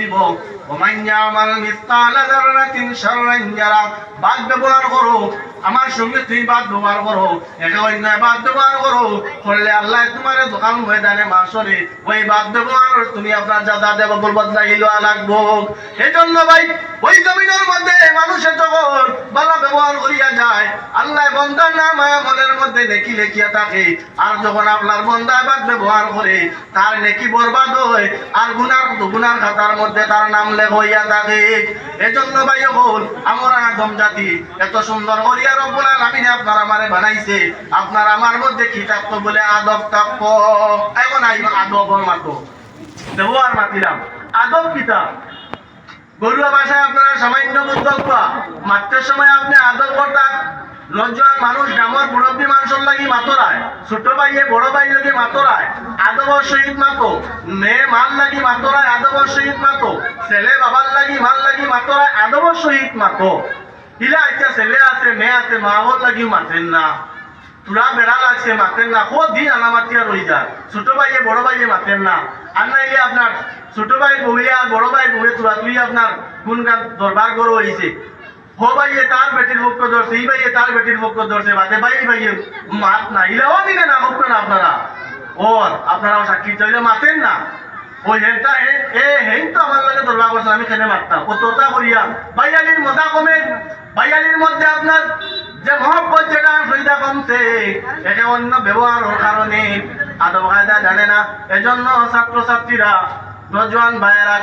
দিব। বাদ ব্যবহার করো, আমার সঙ্গে বাদ ব্যবহার করো। এটা অন্যায় বাদ ব্যবহার করো। করলে আল্লাহ তোমার দোকান ময়দানে মাসরে ওই বাদ ব্যবহার তুমি আপনার যা দেব ভাই, ওই জমিনের মধ্যে মানুষের যখন ভালো ব্যবহার করিয়া যায়, আল্লাহ বন্দার নাম যখন আপনার হয় আদম জাতি, এত সুন্দর করিয়া রব্বুল আলামিন আপনার আমারে বানাইছে। আপনার আমার মধ্যে কি থাকতো বলে আদব থাকতো? এখন আইব আদবর মাতো। ব্যবহার মাতিলাম। আদব কিতাব গরুয়া ভাষায় আপনারা সামান্য বুদ্ধা মাত্রের সময় আপনি আদর করতাম। লজ্জার মানুষ গ্রামের মুরব্বী মানুষের লাগি মাতরায় ছোট ভাইয়ে, বড় ভাই লাগি মাতরায় আদবর শহীদ মাতো মেয়ে, মাল লাগি মাতরায় আদবর শহীদ মাতো ছেলে, বাবার লাগি, মাল লাগি মাতরায় আদবর শহীদ মাতো ইলা আচ্ছা ছেলে আছে, মেয়ে আছে, মা বোন লাগি মাতেন না। তুরা বেড়া লাগছে মাতেন না। কো দিন আনামাতিয়া রই যায় ছোট ভাইয়ে, বড় ভাইয়ে মাতেন না। আর নাইলে আপনার ছোট ভাই আর বড় ভাই বউয়ে তুরা তুই আপনার কোন গান দরবার গরু হয়েছে হো ভাইয়ে তার বেটির ধরছে এই ভাইয়ে তার বেটির ধরছে, বাদে ভাই ভাইয়ে মাত না ইলাও দিনে না না আপনারা। ওর সাক্ষী চাইলে মাতেন না। ওই হেনটা এ হেন তো আমার লাগে দরবার করছে, আমি কেন মারতাম? ও তোতা করিয়া, ভাইয়ালির মজা কমে, ভাইয়ালির মধ্যে আপনার যে মহব্বত যেটা সুবিধা কমছে। এটা অন্য ব্যবহারের কারণে আদব কায়দা জানে না। এজন্য ছাত্রছাত্রীরা নজওয়ান ভাইয়েরা,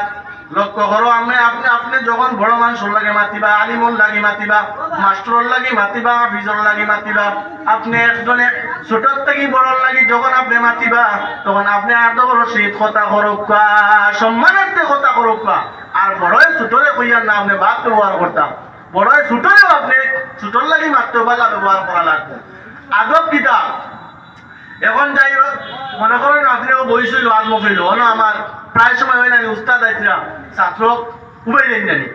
লক্ষ্য করো আমি আপনি আপনি যখন বড় মানুষের লাগে মাতিবা আলিমর লাগি মাতিবা মাস্টর লাগি মাতিবা, হাফিজর লাগি মাতিবা, আপনি একজনে ছোটর থেকে বড় লাগি যখন আপনি মাতিবা, তখন আপনি আদবর সহিত কথা করুকা সম্মানার্থে কথা করুকা আর বড়ই ছোটরে কইয়ার না আপনি বাদ ব্যবহার করতাম। বড়ই ছোটরেও আপনি ছোটর লাগি মারতে বালা ব্যবহার করা লাগবে। আদব কিতাব। এখন যাই মনে করেন আপনিও বইছিল আত্ম ফিরল না আমার প্রায় সময় হয় না উস্তাদ আইছিলা ছাত্র উবাই দেন জানি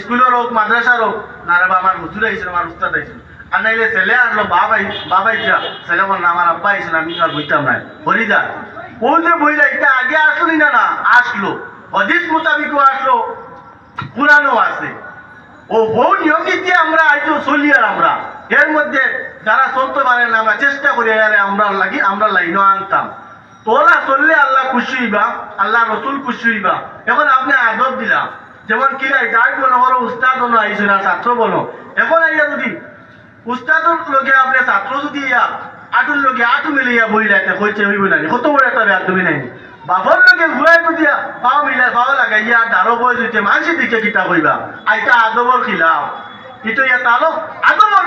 স্কুলের হোক মাদ্রাসার হোক না রে আমার হুজুর আইছিল, আমার উস্তাদ আইছিল। আর নাইলে ছেলে আসলো বাবাই বাবাইছিলা ছেলে বল না, আমার আব্বা আইছিল, আমি আর বইতাম নাই হরিদা ও যে বইলা, এটা আগে আসলি না না আসলো। হদিস মোতাবিকও আসলো পুরানো আছে। ও বহু নিয়ম নীতি আমরা আইতো চলি আর আমরা। এর মধ্যে যারা চলতে পারে না, আমরা চেষ্টা করি আরে আমরা লাগি, আমরা লাইনও আনতাম। তোলা চললে আল্লাহ খুশি হইবা, আল্লাহ রসুল খুশি হইবা। এখন আপনি আদব দিলা। যেমন কি নাই যাই মনে করো উস্তাদ বনো আইসো না, ছাত্র বনো এখন আইয়া যদি উস্তাদর লগে আপনি ছাত্র যদি ইয়া আটুর লগে আটু মিলিয়া বই রাখতে হইছে হইব না কত বড় একটা ব্যাগ তুমি নাই। বাবার লগে ঘুরাই দিয়া পাও মিলাই, পাও লাগাই ইয়া দারো বই দিতে মানসি দিকে কিতা কইবা। আইতা আদবর খিলাও ইতো ইয়া তালো আদবর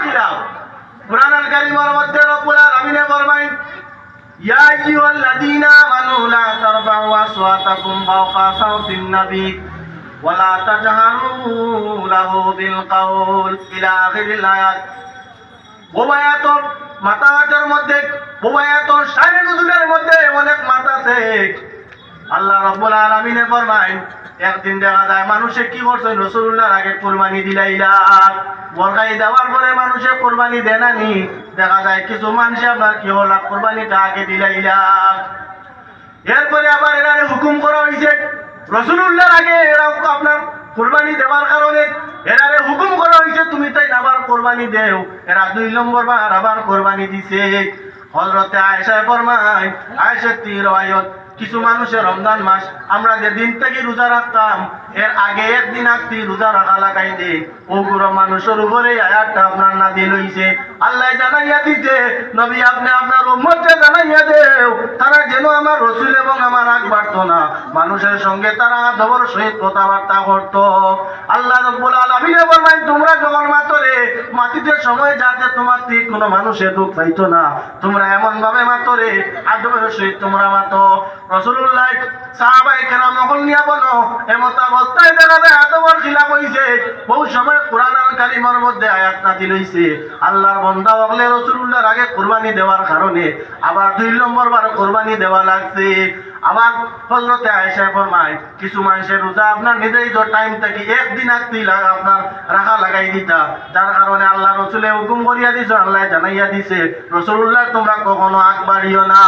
কোরআন আল কারীমের মধ্যে রব্বুল আলামিনে ফরমাইন ইয়া আইয়ুহাল্লাযীনা আমানু, লা তারফাউ আসওয়াতাকুম ফাওকা সাওতিন নবী ওয়ালা তাজহারু লাহু বিল কাউল ইলা আখিরিল আয়াত। বোবায়াতর মাতাহাতের মধ্যে বোবায়াতর সাইনে নজুলের মধ্যে অনেক মাথা আছে। আল্লাহ রব্বুল আলামিনে ফরমায় একদিন দেখা যায় মানুষে কি করছে? রসুল্লাহর আগে কোরবানি দিলাইলা। বরকাই দেওয়ার পরে মানুষে কোরবানি দেয় না নি। দেখা যায় কিছু মানুষে আপনার কি হল? কোরবানিটা আগে দিলাইলা। এরপরে আবার এরারে হুকুম করা হয়েছে রসুল্লাহর আগে এরা আপনার কোরবানি দেওয়ার কারণে এরারে হুকুম করা হয়েছে তুমি তাই আবার কোরবানি দেও? এরা দুই নম্বর বার আবার কোরবানি দিছে। হজরতে আয়সায় ফরমায় আয়সা তীর কিছু মানুষের রমজান মাস, আমরা যে দিন থেকে রোজা রাখতাম, এর আগে একদিন আগে রোজা রাখা লাগাই দে। ওগুলো মানুষের উপরে আয়াতটা আপনার না দিল হইছে। আল্লাহ জানাইয়া দিতে নবী, আপনি আপনার উম্মতকে জানাইয়া দেও। তারা যেন আমার রসুল এবং আমার আগ বাড়তো না। মানুষের সঙ্গে তারা দবর সহিত কথাবার্তা করত। আল্লাহ রব্বুল আলামিনে বলবেন তোমরা যখন মাটিতে সময় যাতে তোমার ঠিক কোনো মানুষের দুঃখ পাইতো না। তোমরা এমন ভাবে মাতরে সহিত তোমরা মাতো। রসুল্লাহ সাহাবাই কেরাম মহল বলো এমত অবস্থায় দেখা যায় বহু সময় কোরআন আল কারিমের মধ্যে আয়াত আল্লাহর রসুল্লাহর আগে কোরবানি দেওয়ার কারণে আবার দুই নম্বর বার কোরবানি দেওয়া লাগছে। আবার হজরতে আয়েশায় ফরমায়, কিছু মানুষের রোজা আপনার নির্ধারিত টাইম থেকে একদিন আগতেই আপনার রাখা লাগাই দিতা। যার কারণে আল্লাহ রসুলে হুকুম করিয়া দিছে, আল্লাহ জানাইয়া দিছে, রসুল্লাহ, তোমরা কখনো আগ বাড়িও না।